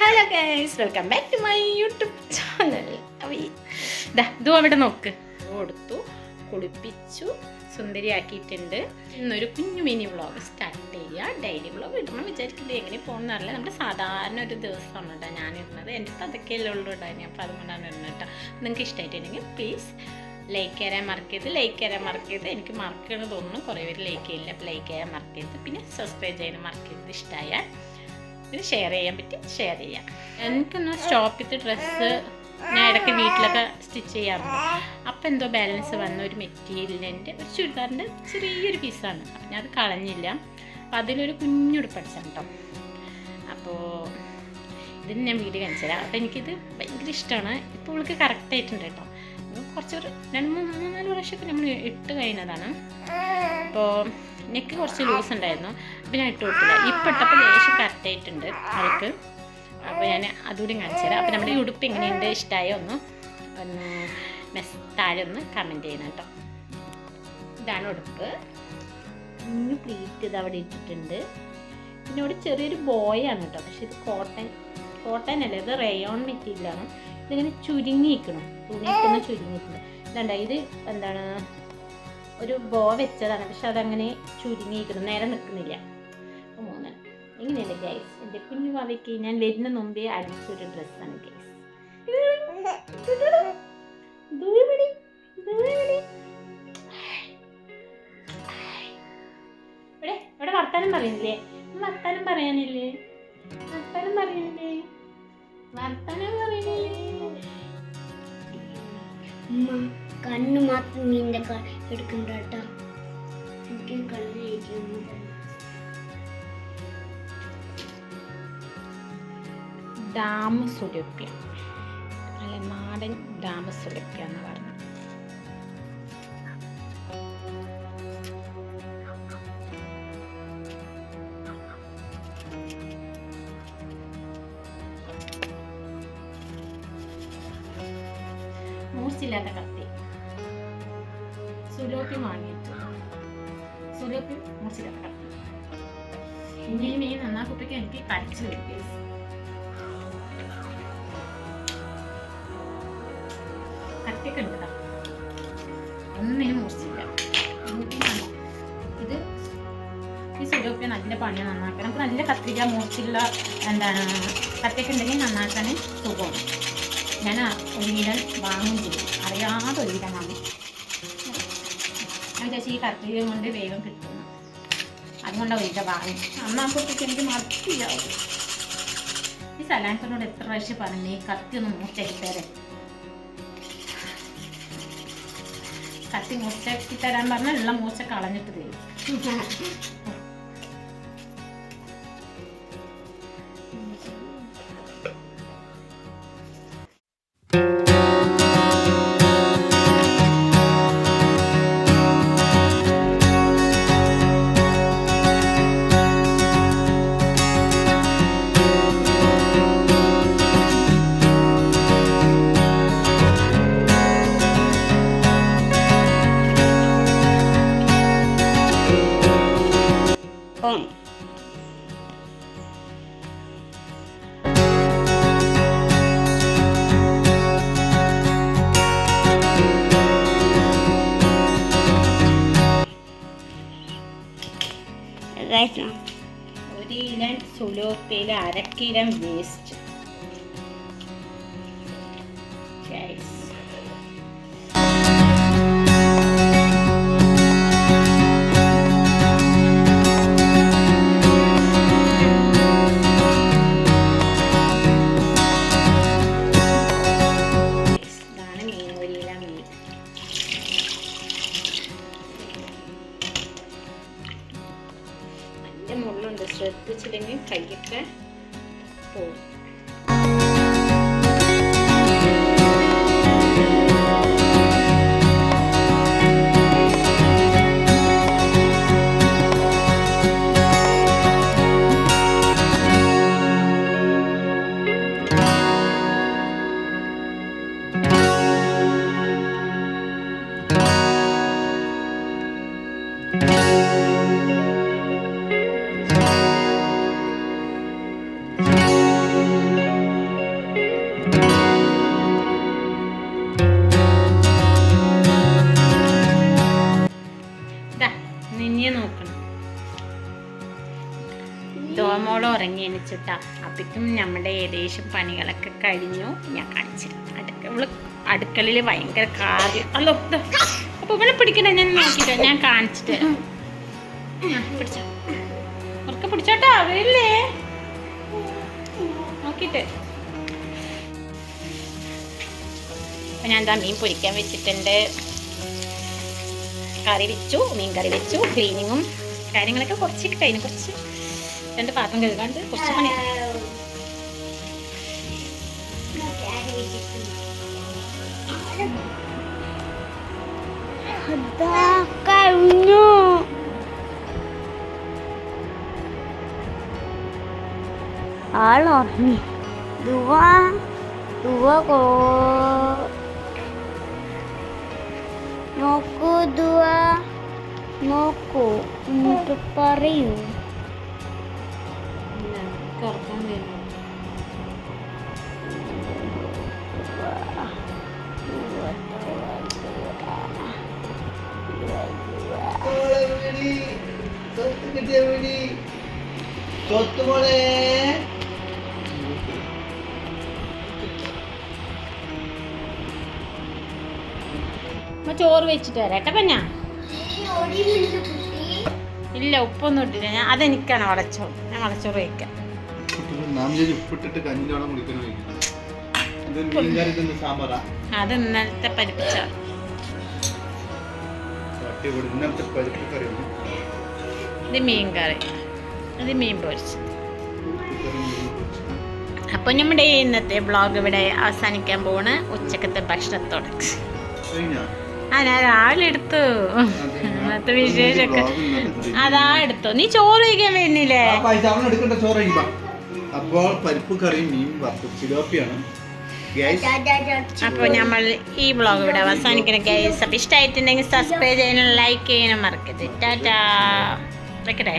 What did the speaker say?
Hello guys welcome back to my YouTube channel ഇതാ അവിടെ നോക്ക്. കൊടുത്തു കുളിപ്പിച്ചു സുന്ദരിയാക്കിയിട്ടുണ്ട്. ഇന്നൊരു കുഞ്ഞു മിനി വ്ളോഗ് സ്റ്റാർട്ട് ചെയ്യുക ഡെയിലി വ്ളോഗ് ഇടണം വിചാരിക്കുന്നത് എങ്ങനെ പോകുന്നറിയില്ല നമ്മുടെ സാധാരണ ഒരു ദിവസമാണ് കേട്ടോ ഞാൻ ഇടുന്നത്. എന്റെ അടുത്ത് അതൊക്കെയല്ലേ ഉള്ളൂ ഉണ്ടായിരുന്നു അപ്പോൾ അതുകൊണ്ടാണ് ഇടുന്നത് കേട്ടോ. നിങ്ങൾക്ക് ഇഷ്ടമായിട്ടുണ്ടെങ്കിൽ പ്ലീസ് ലൈക്ക് ചെയ്യാൻ ചെയ്ത് ലൈക്ക് ചെയ്യാൻ ചെയ്ത് എനിക്ക് മറക്കണമെന്ന് തോന്നുന്നു. കുറേ പേര് ലൈക്ക് ചെയ്യില്ല. അപ്പോൾ ലൈക്ക് ചെയ്യാൻ മറക്കരുത്. പിന്നെ സബ്സ്ക്രൈബ് ചെയ്യാൻ മറക്കരുത്. ഇഷ്ടമായാൽ ഇത് ഷെയർ ചെയ്യാൻ പറ്റി ഷെയർ ചെയ്യാം. എനിക്കൊന്ന് സ്റ്റോപ്പിത്തെ ഡ്രസ്സ് ഞാൻ ഇടയ്ക്ക് വീട്ടിലൊക്കെ സ്റ്റിച്ച് ചെയ്യാറുണ്ട്. അപ്പം എന്തോ ബാലൻസ് വന്ന ഒരു മെറ്റീരിയലിന്റെ ഒരു ചുരിദാറിന്റെ ചെറിയൊരു പീസാണ് അപ്പം ഞാൻ അത് കളഞ്ഞില്ല. അപ്പം അതിലൊരു കുഞ്ഞുടുപ്പ് അടിച്ചാണ് കേട്ടോ അപ്പോൾ ഇതിന് ഞാൻ വീഡിയോ കാണിച്ചു തരാം. അപ്പോൾ എനിക്കിത് ഭയങ്കര ഇഷ്ടമാണ് ഇപ്പോൾ ഇവൾക്ക് കറക്റ്റ് ആയിട്ടുണ്ട് കേട്ടോ കുറച്ച് ഒരു രണ്ട് മൂന്ന് മൂന്നാൽ പ്രാവശ്യമൊക്കെ നമ്മൾ ഇട്ട് കഴിഞ്ഞതാണ്. അപ്പോൾ നെക്ക് കുറച്ച് ലൂസ് ഉണ്ടായിരുന്നു. അപ്പം ഞാൻ ഇട്ട് കൊടുത്തില്ല. ഇപ്പം ഇട്ടപ്പോൾ ലേശം അവർക്ക് അപ്പോൾ ഞാൻ അതുകൂടി കാണിച്ചു തരാം. അപ്പോൾ നമ്മുടെ ഉടുപ്പ് എങ്ങനെയുണ്ട്? ഇഷ്ടമായോ ഒന്ന്? ഒന്ന് മെസ് താഴെ ഒന്ന് കമന്റ് ചെയ്യണം കേട്ടോ. ഇതാണ് ഉടുപ്പ്. കുഞ്ഞു പ്ലീറ്റ് ഇത് അവിടെ ഇട്ടിട്ടുണ്ട്. പിന്നെ ഇവിടെ ചെറിയൊരു ബോയാണ് കേട്ടോ. പക്ഷെ ഇത് കോട്ടൺ കോട്ടൺ അല്ല ഇത് റയോൺ മെറ്റീരിയലാണ് ഇതിങ്ങനെ ചുരുങ്ങിയിരിക്കണം. തുണിക്കുന്ന ചുരുങ്ങിയിട്ടുണ്ട് ഇതുണ്ട? ഇത് എന്താണ്? ഒരു ബോ വെച്ചതാണ്. പക്ഷെ അതങ്ങനെ ചുരുങ്ങിയിരിക്കണം നേരെ നിൽക്കുന്നില്ല. ഇങ്ങനെയല്ലേ ഗൈസ് എന്റെ കുഞ്ഞു ഭാവിക്ക് ഞാൻ വരുന്ന മുമ്പേ അടിച്ചൊരു ഡ്രസ്സാണ് ഗൈസ് ഇവിടെ ഇവിടെ വർത്താനം പറയുന്നില്ലേ? വർത്താനം പറയാനില്ലേ? വർത്താനം പറയുന്നില്ലേ? വർത്താനം പറയുന്നില്ലേ? കണ്ണു മാത്രം നിന്റെ എടുക്കണ്ട കേട്ടോ. എനിക്ക് ഡാം സുരഭ്യ അല്ലെ നാടൻ ഡാം സുരഭ്യ എന്ന് പറഞ്ഞു. മൂർച്ചില്ലാത്ത കത്തി. സുലോപ്പി വാങ്ങിയിട്ട്. സുലോപ്പി മൂർച്ചില്ലാത്ത കത്തി. ഇനി നന്നാ കുട്ടിക്ക് എനിക്ക് കഴിച്ചു വരും കത്തിയൊക്കെ ഉണ്ട് കേട്ടോ ഒന്നിനും മൂർച്ചില്ല ഇത് ഈ സുലോപ്പിയ നല്ല പണി നന്നാക്കണം നമുക്ക് നല്ല കത്തിരിക്ക മൂർച്ചില്ല എന്താണ് കത്തിയൊക്കെ ഉണ്ടെങ്കിൽ നന്നാക്കാൻ സുഖമാണ്. ഞാൻ ഒരുവിധം വാങ്ങും ചെയ്യും. അറിയാതെ ഒരുവിധം വാങ്ങും. ഞാൻ ചേച്ചി ഈ കത്തിരിക കൊണ്ട് വേഗം കിട്ടുന്നു അതുകൊണ്ടാണ് ഒരുവിധം വാങ്ങി. അന്നാക്കുമ്പോഴത്തേക്ക് എനിക്ക് മറക്കില്ല ഈ സലാൻസിനോട് എത്ര പ്രാവശ്യം പറഞ്ഞു ഈ കത്തി ഒന്ന് മൂർച്ചയാക്കി കത്തി മൂർച്ചയാക്കി തരാൻ പറഞ്ഞാൽ എല്ലാം മൂച്ച കളഞ്ഞിട്ട് തരും. ഗൈസ് ഒരു ഇലൻ സുലോപ്പയിൽ അരക്കിലം വേസ്റ്റ് നല്ല മുള്ളുണ്ട് ശ്രദ്ധിച്ചില്ലെങ്കിൽ കൈയൊക്കെ പോകും Thank ഉറങ്ങിയേ നോക്കണം. തോമോൾ ഉറങ്ങി എനിച്ചിട്ട അപ്പക്കും നമ്മുടെ ഏകദേശം പണികളൊക്കെ കഴിഞ്ഞു. ഞാൻ കാണിച്ചിരുന്നു അടുക്ക ഇവൾ അടുക്കളയിൽ ഭയങ്കര കാറി അല്ലോ അപ്പൊ ഇവളെ പിടിക്കണ ഞാൻ നോക്കിട്ടോ ഞാൻ കാണിച്ചിട്ട് പിടിച്ചോ. ഉറക്കെ പിടിച്ചോട്ടോ അവരില്ലേ നോക്കിട്ട് അപ്പൊ ഞാൻ എന്താ മീൻ പൊരിക്കാൻ വെച്ചിട്ടുണ്ട്. കറി വെച്ചു മീൻ കറി വെച്ചു ക്ലീനിങ്ങും കാര്യങ്ങളൊക്കെ കുറച്ച് കഴിഞ്ഞു. കുറച്ച് രണ്ട് പാത്രം കഴുകാണ്ട് കുറച്ച് പണി. ആളോ ദുവ ദുവ കോ നോക്കൂ ദുവ. നോക്കൂ എന്നിട്ട് പറയൂ. സ്വത്തുമോളെ അമ്മ ചോറ് വെച്ചിട്ട് വരാം. കേട്ടോ പഞ്ഞ ഇല്ല ഉപ്പൊന്നും ഇട്ടില്ല. ഞാൻ അതെനിക്കാണ് വളച്ചോറ്. ഞാൻ വളച്ചോറ് സാമ്പാറാ. അത് ഇന്നലത്തെ പരിപ്പിച്ച. അടിപൊളി. ഇന്നത്തെ പരിപ്പ് കറിയാണ് ഇത് മീൻ കറി. ഇത് മീൻ പൊരിച്ചത്. അപ്പോൾ നമ്മുടെ ഇന്നത്തെ വ്ളോഗ് ഇവിടെ അവസാനിക്കാൻ പോണ് ഉച്ചക്കത്തെ ഭക്ഷണത്തോടെ? ആ ഞാൻ രാവിലെ എടുത്തു. അന്നത്തെ ഇന്നത്തെ വിശേഷമൊക്കെ. അതാ എടുത്തു. നീ ചോറ് കഴിക്കാൻ വരുന്നില്ലേ? ആ പൈസ അവൻ എടുക്കണ്ട ചോറ് അപ്പോൾ പരിപ്പ് കറി മീൻ ചിലോപ്പിയാണ് ഗ്യാസ് അപ്പോൾ നമ്മൾ ഈ ബ്ലോഗ് ഇവിടെ അവസാനിക്കണം ഗൈസ് അപ്പോൾ ഇഷ്ടമായിട്ടുണ്ടെങ്കിൽ സബ്സ്ക്രൈബ് ചെയ്യാനും ലൈക്ക് ചെയ്യാനും മറക്കരുത്. ടാറ്റാ. വെക്കട്ടെ?